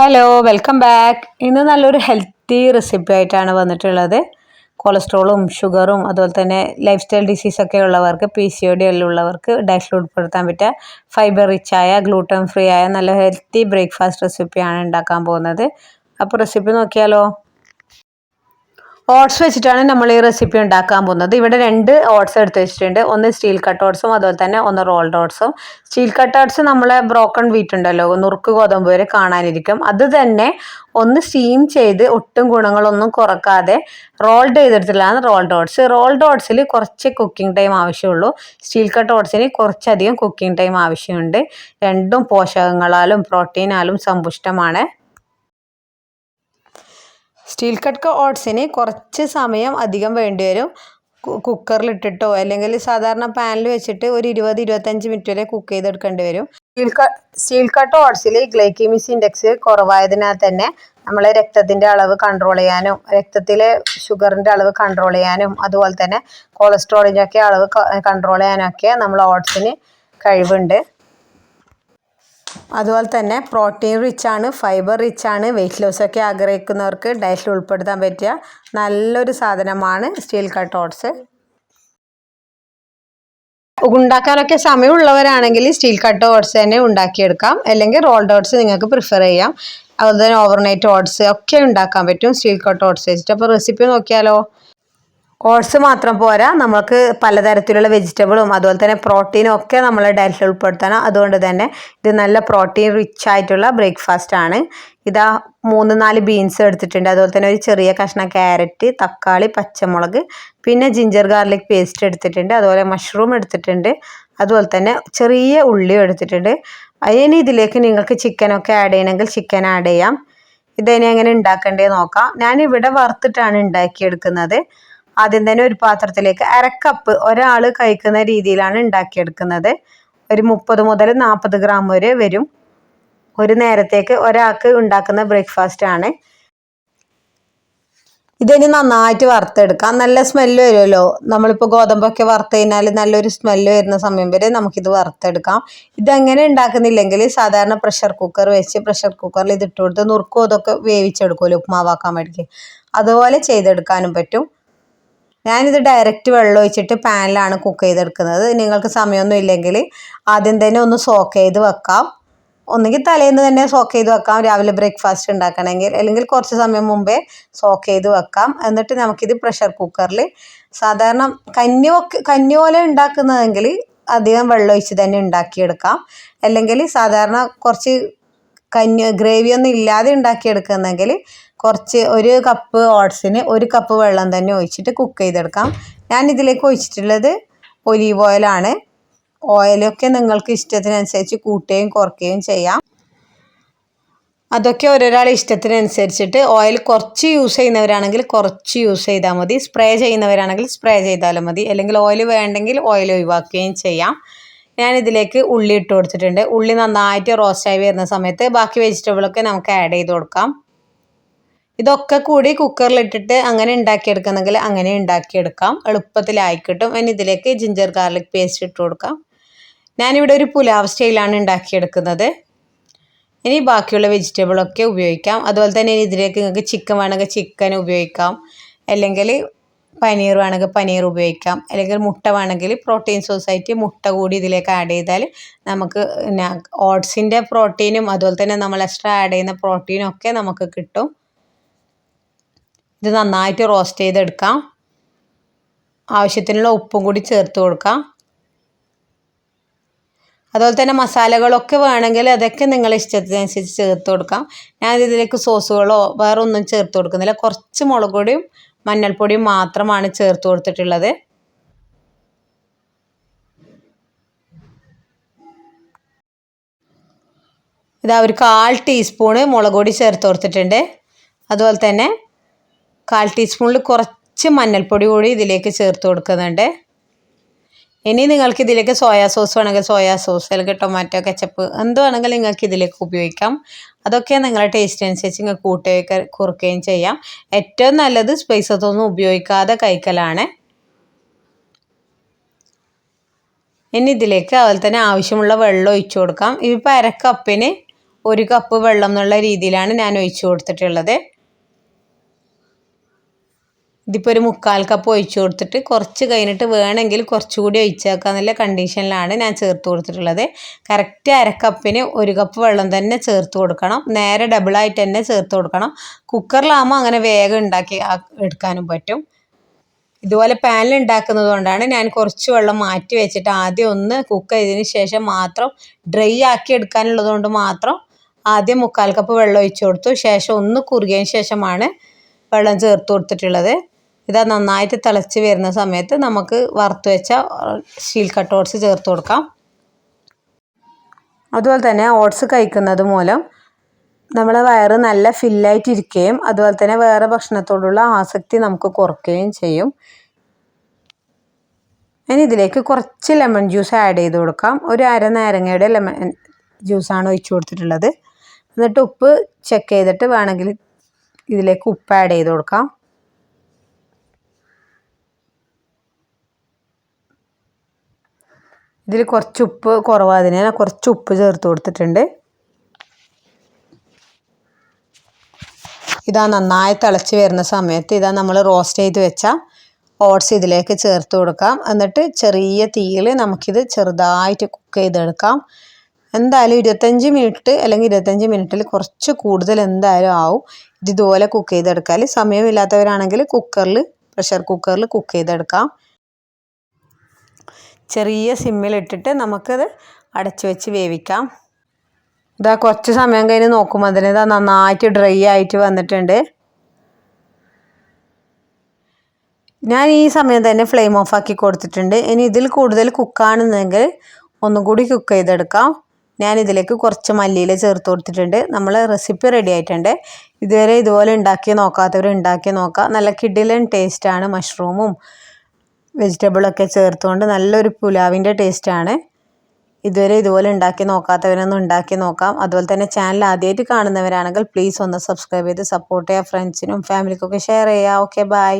Hello welcome back ഇന്ന് നല്ലൊരു healthy recipe ആയിട്ടാണ് വന്നിട്ടുള്ളത്. കൊളസ്ട്രോളും ഷുഗറും അതുപോലെ തന്നെ ലൈഫ് സ്റ്റൈൽ ഡിസീസൊക്കെ ഉള്ളവർക്ക് പി സി ഒ ഡി ഉള്ളവർക്ക് ഡയറ്റിൽ ഉൾപ്പെടുത്താൻ പറ്റിയ ഫൈബർ റിച്ച് ആയ ഗ്ലൂട്ടൻ ഫ്രീ ആയ നല്ല ഹെൽത്തി ബ്രേക്ക്ഫാസ്റ്റ് റെസിപ്പിയാണ് ഉണ്ടാക്കാൻ പോകുന്നത്. അപ്പോൾ റെസിപ്പി നോക്കിയാലോ? ഓട്സ് വെച്ചിട്ടാണ് നമ്മൾ ഈ റെസിപ്പി ഉണ്ടാക്കാൻ പോകുന്നത്. ഇവിടെ രണ്ട് ഓട്സ് എടുത്ത് വെച്ചിട്ടുണ്ട്. ഒന്ന് സ്റ്റീൽ കട്ട് ഓട്സും അതുപോലെ തന്നെ ഒന്ന് റോൾഡ് ഓട്സും. സ്റ്റീൽ കട്ട് ഓട്സ് നമ്മളെ ബ്രോക്കൺ വീറ്റ് ഉണ്ടല്ലോ നുറുക്ക് ഗോതമ്പ് വരെ കാണാനിരിക്കും. അത് തന്നെ ഒന്ന് സ്റ്റീം ചെയ്ത് ഒട്ടും ഗുണങ്ങളൊന്നും കുറക്കാതെ റോൾഡ് ചെയ്തെടുത്തിട്ടാണ് റോൾഡ് ഓട്സ് റോൾഡ് ഓട്സിൽ കുറച്ച് കുക്കിംഗ് ടൈം ആവശ്യമുള്ളൂ. സ്റ്റീൽ കട്ട് ഓട്സിന് കുറച്ചധികം കുക്കിംഗ് ടൈം ആവശ്യമുണ്ട്. രണ്ടും പോഷകങ്ങളാലും പ്രോട്ടീനാലും സമ്പുഷ്ടമാണ്. സ്റ്റീൽ കട്ട് ഓട്സിന് കുറച്ച് സമയം അധികം വേണ്ടി വരും കുക്കറിലിട്ടിട്ടോ അല്ലെങ്കിൽ സാധാരണ പാനിൽ വെച്ചിട്ട് ഒരു ഇരുപത് ഇരുപത്തഞ്ച് മിനിറ്റ് വരെ കുക്ക് ചെയ്തെടുക്കേണ്ടി വരും. സ്റ്റീൽ കട്ട് സ്റ്റീൽ കട്ട് ഓട്സിൽ ഗ്ലൈക്കീമിസ് ഇൻഡെക്സ് കുറവായതിനാൽ തന്നെ നമ്മളെ രക്തത്തിന്റെ അളവ് കൺട്രോൾ ചെയ്യാനും രക്തത്തിലെ ഷുഗറിന്റെ അളവ് കൺട്രോൾ ചെയ്യാനും അതുപോലെ തന്നെ കൊളസ്ട്രോളിന്റെ ഒക്കെ അളവ് കൺട്രോൾ ചെയ്യാനൊക്കെ നമ്മൾ ഓട്സിന് കഴിവുണ്ട്. അതുപോലെ തന്നെ പ്രോട്ടീൻ റിച്ച് ആണ് ഫൈബർ റിച്ച് ആണ്. വെയിറ്റ് ലോസ് ഒക്കെ ആഗ്രഹിക്കുന്നവർക്ക് ഡയറ്റിൽ ഉൾപ്പെടുത്താൻ പറ്റിയ നല്ലൊരു സാധനമാണ് സ്റ്റീൽ കട്ട് ഓട്സ് ഉണ്ടാക്കാനൊക്കെ സമയമുള്ളവരാണെങ്കിൽ സ്റ്റീൽ കട്ട് ഓട്സ് തന്നെ ഉണ്ടാക്കിയെടുക്കാം. അല്ലെങ്കിൽ റോൾഡ് ഓട്സ് നിങ്ങൾക്ക് പ്രിഫർ ചെയ്യാം. അതുപോലെ തന്നെ ഓവർനൈറ്റ് ഓട്സ് ഒക്കെ ഉണ്ടാക്കാൻ പറ്റും സ്റ്റീൽ കട്ട് ഓട്സ് വെച്ചിട്ട്. അപ്പോൾ റെസിപ്പി നോക്കിയാലോ? ഓട്സ് മാത്രം പോരാ. നമുക്ക് പലതരത്തിലുള്ള വെജിറ്റബിളും അതുപോലെ തന്നെ പ്രോട്ടീനും ഒക്കെ നമ്മൾ ഡയറ്റിൽ ഉൾപ്പെടുത്തണം. അതുകൊണ്ട് തന്നെ ഇത് നല്ല പ്രോട്ടീൻ റിച്ച് ആയിട്ടുള്ള ബ്രേക്ക്ഫാസ്റ്റ് ആണ്. ഇതാ മൂന്ന് നാല് ബീൻസ് എടുത്തിട്ടുണ്ട്. അതുപോലെ തന്നെ ഒരു ചെറിയ കഷ്ണം ക്യാരറ്റ് തക്കാളി പച്ചമുളക് പിന്നെ ജിഞ്ചർ ഗാർലിക് പേസ്റ്റ് എടുത്തിട്ടുണ്ട്. അതുപോലെ മഷ്റൂം എടുത്തിട്ടുണ്ട്. അതുപോലെ തന്നെ ചെറിയ ഉള്ളിയും എടുത്തിട്ടുണ്ട്. അതിന് ഇതിലേക്ക് നിങ്ങൾക്ക് ചിക്കനൊക്കെ ആഡ് ചെയ്യണമെങ്കിൽ ചിക്കൻ ആഡ് ചെയ്യാം. ഇതിനെ എങ്ങനെ ഉണ്ടാക്കേണ്ടത് നോക്കാം. ഞാനിവിടെ വറുത്തിട്ടാണ് ഉണ്ടാക്കിയെടുക്കുന്നത്. ആദ്യം തന്നെ ഒരു പാത്രത്തിലേക്ക് അരക്കപ്പ് ഒരാൾ കഴിക്കുന്ന രീതിയിലാണ് ഉണ്ടാക്കിയെടുക്കുന്നത്. ഒരു മുപ്പത് മുതൽ നാൽപ്പത് ഗ്രാം വരെ വരും. ഒരു നേരത്തേക്ക് ഒരാൾക്ക് ഉണ്ടാക്കുന്ന ബ്രേക്ക്ഫാസ്റ്റ് ആണ്. ഇതിന് നന്നായിട്ട് വറുത്തെടുക്കാം. നല്ല സ്മെല്ല് വരുമല്ലോ. നമ്മളിപ്പോൾ ഗോതമ്പൊക്കെ വറുത്ത് കഴിഞ്ഞാൽ നല്ലൊരു സ്മെല്ല് വരുന്ന സമയം വരെ നമുക്കിത് വറുത്തെടുക്കാം. ഇതെങ്ങനെ ഉണ്ടാക്കുന്നില്ലെങ്കിൽ സാധാരണ പ്രഷർ കുക്കർ വെച്ച് പ്രഷർ കുക്കറിൽ ഇതിട്ട് കൊടുത്ത് നുറുക്കോ അതൊക്കെ വേവിച്ചെടുക്കുമല്ലോ ഉപ്മാവാക്കാൻ വേണ്ടി അതുപോലെ ചെയ്തെടുക്കാനും പറ്റും. ഞാനിത് ഡയറക്റ്റ് വെള്ളം ഒഴിച്ചിട്ട് പാനിലാണ് കുക്ക് ചെയ്തെടുക്കുന്നത്. നിങ്ങൾക്ക് സമയമൊന്നും ഇല്ലെങ്കിൽ ആദ്യം തന്നെ ഒന്ന് സോക്ക് ചെയ്ത് വെക്കാം. ഒന്നുകിൽ തലേന്ന് തന്നെ സോക്ക് ചെയ്ത് വെക്കാം. രാവിലെ ബ്രേക്ക്ഫാസ്റ്റ് ഉണ്ടാക്കണമെങ്കിൽ. അല്ലെങ്കിൽ കുറച്ച് സമയം മുമ്പേ സോക്ക് ചെയ്ത് വെക്കാം. എന്നിട്ട് നമുക്കിത് പ്രഷർ കുക്കറിൽ സാധാരണ കഞ്ഞി കഞ്ഞി പോലെ ഉണ്ടാക്കുന്നതെങ്കിൽ അധികം വെള്ളം ഒഴിച്ച് തന്നെ ഉണ്ടാക്കിയെടുക്കാം. അല്ലെങ്കിൽ സാധാരണ കുറച്ച് കഞ്ഞി ഗ്രേവിയൊന്നും ഇല്ലാതെ ഉണ്ടാക്കിയെടുക്കുന്നെങ്കിൽ കുറച്ച് ഒരു കപ്പ് ഓട്സിന് ഒരു കപ്പ് വെള്ളം തന്നെ ഒഴിച്ചിട്ട് കുക്ക് ചെയ്തെടുക്കാം. ഞാൻ ഇതിലേക്ക് ഒഴിച്ചിട്ടുള്ളത് ഒലീവ് ഓയിലാണ് ഓയിലൊക്കെ നിങ്ങൾക്ക് ഇഷ്ടത്തിനനുസരിച്ച് കൂട്ടുകയും കുറയ്ക്കുകയും ചെയ്യാം. അതൊക്കെ ഓരോരാൾ ഇഷ്ടത്തിനനുസരിച്ചിട്ട് ഓയിൽ കുറച്ച് യൂസ് ചെയ്യുന്നവരാണെങ്കിൽ കുറച്ച് യൂസ് ചെയ്താൽ മതി. സ്പ്രേ ചെയ്യുന്നവരാണെങ്കിൽ സ്പ്രേ ചെയ്താലും മതി. അല്ലെങ്കിൽ ഓയിൽ വേണ്ടെങ്കിൽ ഓയിൽ ഒഴിവാക്കുകയും ചെയ്യാം. ഞാൻ ഇതിലേക്ക് ഉള്ളി ഇട്ട് കൊടുത്തിട്ടുണ്ട്. ഉള്ളി നന്നായിട്ട് റോസ്റ്റായി വരുന്ന സമയത്ത് ബാക്കി വെജിറ്റബിളൊക്കെ നമുക്ക് ആഡ് ചെയ്ത് കൊടുക്കാം. ഇതൊക്കെ കൂടി കുക്കറിലിട്ടിട്ട് അങ്ങനെ ഉണ്ടാക്കിയെടുക്കുന്നെങ്കിൽ അങ്ങനെ ഉണ്ടാക്കിയെടുക്കാം എളുപ്പത്തിലായി കിട്ടും ഇനി ഇതിലേക്ക് ജിഞ്ചർ ഗാർലിക് പേസ്റ്റ് ഇട്ട് കൊടുക്കാം. ഞാനിവിടെ ഒരു പുലാവ് സ്റ്റൈലാണ് ഉണ്ടാക്കിയെടുക്കുന്നത് ഇനി ബാക്കിയുള്ള വെജിറ്റബിളൊക്കെ ഉപയോഗിക്കാം. അതുപോലെ തന്നെ ഇനി ഇതിലേക്ക് നിങ്ങൾക്ക് ചിക്കൻ വേണമെങ്കിൽ ചിക്കൻ ഉപയോഗിക്കാം. അല്ലെങ്കിൽ പനീർ വേണമെങ്കിൽ പനീർ ഉപയോഗിക്കാം. അല്ലെങ്കിൽ മുട്ട വേണമെങ്കിൽ പ്രോട്ടീൻ സൊസൈറ്റി മുട്ട കൂടി ഇതിലേക്ക് ആഡ് ചെയ്താൽ നമുക്ക് ഓട്സിന്റെ പ്രോട്ടീനും അതുപോലെ തന്നെ നമ്മൾ എക്സ്ട്രാ ആഡ് ചെയ്യുന്ന പ്രോട്ടീനും ഒക്കെ നമുക്ക് കിട്ടും. ഇത് നന്നായിട്ട് റോസ്റ്റ് ചെയ്തെടുക്കാം. ആവശ്യത്തിനുള്ള ഉപ്പും കൂടി ചേർത്ത് കൊടുക്കാം. അതുപോലെ തന്നെ മസാലകളൊക്കെ വേണമെങ്കിൽ അതൊക്കെ നിങ്ങളുടെ ഇഷ്ടത്തിനനുസരിച്ച് ചേർത്ത് കൊടുക്കാം. ഞാൻ ഇതിലേക്ക് സോസുകളോ വേറെ ഒന്നും ചേർത്ത് കൊടുക്കുന്നില്ല. കുറച്ച് മുളക് പൊടിയും മഞ്ഞൾപ്പൊടിയും മാത്രമാണ് ചേർത്ത് കൊടുത്തിട്ടുള്ളത്. ഇതാ ഒരു കാൽ ടീസ്പൂണ് മുളക് പൊടി ചേർത്ത് കൊടുത്തിട്ടുണ്ട്. അതുപോലെ തന്നെ കാൽ ടീസ്പൂണിൽ കുറച്ച് മഞ്ഞൾപ്പൊടി കൂടി ഇതിലേക്ക് ചേർത്ത് കൊടുക്കുന്നുണ്ട്. ഇനി നിങ്ങൾക്ക് ഇതിലേക്ക് സോയാ സോസ് വേണമെങ്കിൽ സോയാ സോസ് അല്ലെങ്കിൽ ടൊമാറ്റോ കെച്ചപ്പ് എന്ത് വേണമെങ്കിൽ നിങ്ങൾക്ക് ഇതിലേക്ക് ഉപയോഗിക്കാം. അതൊക്കെ നിങ്ങളുടെ ടേസ്റ്റ് അനുസരിച്ച് നിങ്ങൾ കൂട്ടുകയൊക്കെ കുറുക്കുകയും ചെയ്യാം. ഏറ്റവും നല്ലത് സ്പൈസത്തൊന്നും ഉപയോഗിക്കാതെ കഴിക്കലാണ്. ഇനി ഇതിലേക്ക് അതുപോലെ തന്നെ ആവശ്യമുള്ള വെള്ളം ഒഴിച്ചു കൊടുക്കാം. ഇപ്പോൾ അരക്കപ്പിന് ഒരു കപ്പ് വെള്ളം എന്നുള്ള രീതിയിലാണ് ഞാൻ ഒഴിച്ചു കൊടുത്തിട്ടുള്ളത്. ഇതിപ്പോൾ ഒരു മുക്കാൽ കപ്പ് ഒഴിച്ചു കൊടുത്തിട്ട് കുറച്ച് കഴിഞ്ഞിട്ട് വേണമെങ്കിൽ കുറച്ചുകൂടി ഒഴിച്ചേക്കാം എന്നുള്ള കണ്ടീഷനിലാണ് ഞാൻ ചേർത്ത് കൊടുത്തിട്ടുള്ളത്. കറക്റ്റ് അരക്കപ്പിന് ഒരു കപ്പ് വെള്ളം തന്നെ ചേർത്ത് കൊടുക്കണം. നേരെ ഡബിളായിട്ട് തന്നെ ചേർത്ത് കൊടുക്കണം. കുക്കറിലാകുമ്പോൾ അങ്ങനെ വേഗം ഉണ്ടാക്കി എടുക്കാനും പറ്റും. ഇതുപോലെ പാനിൽ ഉണ്ടാക്കുന്നത് കൊണ്ടാണ് ഞാൻ കുറച്ച് വെള്ളം മാറ്റി വെച്ചിട്ട് ആദ്യം ഒന്ന് കുക്ക് ചെയ്തതിന് ശേഷം മാത്രം ഡ്രൈ ആക്കി എടുക്കാനുള്ളത് കൊണ്ട് മാത്രം ആദ്യം മുക്കാൽ കപ്പ് വെള്ളം ഒഴിച്ചു കൊടുത്തു. ശേഷം ഒന്ന് കുറുകിയതിന് ശേഷമാണ് വെള്ളം ചേർത്ത് കൊടുത്തിട്ടുള്ളത്. ഇതാ നന്നായിട്ട് തിളച്ച് വരുന്ന സമയത്ത് നമുക്ക് വറുത്ത് വെച്ച സ്റ്റീൽ കട്ട് ഓട്സ് ചേർത്ത് കൊടുക്കാം. അതുപോലെ തന്നെ ഓട്സ് കഴിക്കുന്നത് മൂലം നമ്മുടെ വയറ് നല്ല ഫില്ലായിട്ടിരിക്കുകയും അതുപോലെ തന്നെ വേറെ ഭക്ഷണത്തോടുള്ള ആസക്തി നമുക്ക് കുറയ്ക്കുകയും ചെയ്യും. ഞാൻ ഇതിലേക്ക് കുറച്ച് ലെമൺ ജ്യൂസ് ആഡ് ചെയ്ത് കൊടുക്കാം. ഒരു അര നാരങ്ങയുടെ ലെമൺ ജ്യൂസാണ് ഒഴിച്ചു കൊടുത്തിട്ടുള്ളത്. എന്നിട്ട് ഉപ്പ് ചെക്ക് ചെയ്തിട്ട് വേണമെങ്കിൽ ഇതിലേക്ക് ഉപ്പ് ആഡ് ചെയ്ത് കൊടുക്കാം. ഇതിൽ കുറച്ച് ഉപ്പ് കുറവാതിന് കുറച്ച് ഉപ്പ് ചേർത്ത് കൊടുത്തിട്ടുണ്ട്. ഇതാ നന്നായി തിളച്ച് വരുന്ന സമയത്ത് ഇതാ നമ്മൾ റോസ്റ്റ് ചെയ്ത് വെച്ച ഓട്സ് ഇതിലേക്ക് ചേർത്ത് കൊടുക്കാം. എന്നിട്ട് ചെറിയ തീയിൽ നമുക്കിത് ചെറുതായിട്ട് കുക്ക് ചെയ്തെടുക്കാം. എന്തായാലും ഇരുപത്തഞ്ച് മിനിറ്റ് അല്ലെങ്കിൽ ഇരുപത്തഞ്ച് മിനിറ്റിൽ കുറച്ച് കൂടുതൽ എന്തായാലും ആവും. ഇത് ഇതുപോലെ കുക്ക് ചെയ്തെടുക്കാൽ സമയമില്ലാത്തവരാണെങ്കിൽ കുക്കറിൽ പ്രഷർ കുക്കറിൽ കുക്ക് ചെയ്തെടുക്കാം. ചെറിയ സിമ്മിലിട്ടിട്ട് നമുക്കത് അടച്ചു വെച്ച് വേവിക്കാം. ഇതാ കുറച്ച് സമയം കഴിഞ്ഞ് നോക്കുമ്പോൾ അതിന് ഇതാ നന്നായിട്ട് ഡ്രൈ ആയിട്ട് വന്നിട്ടുണ്ട്. ഞാൻ ഈ സമയം തന്നെ ഫ്ലെയിം ഓഫ് ആക്കി കൊടുത്തിട്ടുണ്ട്. ഇനി ഇതിൽ കൂടുതൽ കുക്കാണെന്നെങ്കിൽ ഒന്നും കൂടി കുക്ക് ചെയ്തെടുക്കാം. ഞാൻ ഇതിലേക്ക് കുറച്ച് മല്ലിയില ചേർത്ത് കൊടുത്തിട്ടുണ്ട്. നമ്മൾ റെസിപ്പി റെഡി ആയിട്ടുണ്ട്. ഇതുവരെ ഇതുപോലെ ഉണ്ടാക്കി നോക്കാത്തവർ ഉണ്ടാക്കി നോക്കാം. നല്ല കിഡിലൻ ടേസ്റ്റാണ് മഷ്റൂമും വെജിറ്റബിളൊക്കെ ചേർത്തുകൊണ്ട് നല്ലൊരു പുലാവിന്റെ ടേസ്റ്റാണ്. ഇതുവരെ ഇതുപോലെ ഉണ്ടാക്കി നോക്കാത്തവരൊന്നും ഉണ്ടാക്കി നോക്കാം. അതുപോലെ തന്നെ ചാനൽ ആദ്യമായിട്ട് കാണുന്നവരാണെങ്കിൽ പ്ലീസ് ഒന്ന് സബ്സ്ക്രൈബ് ചെയ്ത് സപ്പോർട്ട് ചെയ്യുക. ഫ്രണ്ട്സിനും ഫാമിലിക്കൊക്കെ ഷെയർ ചെയ്യുക. Okay bye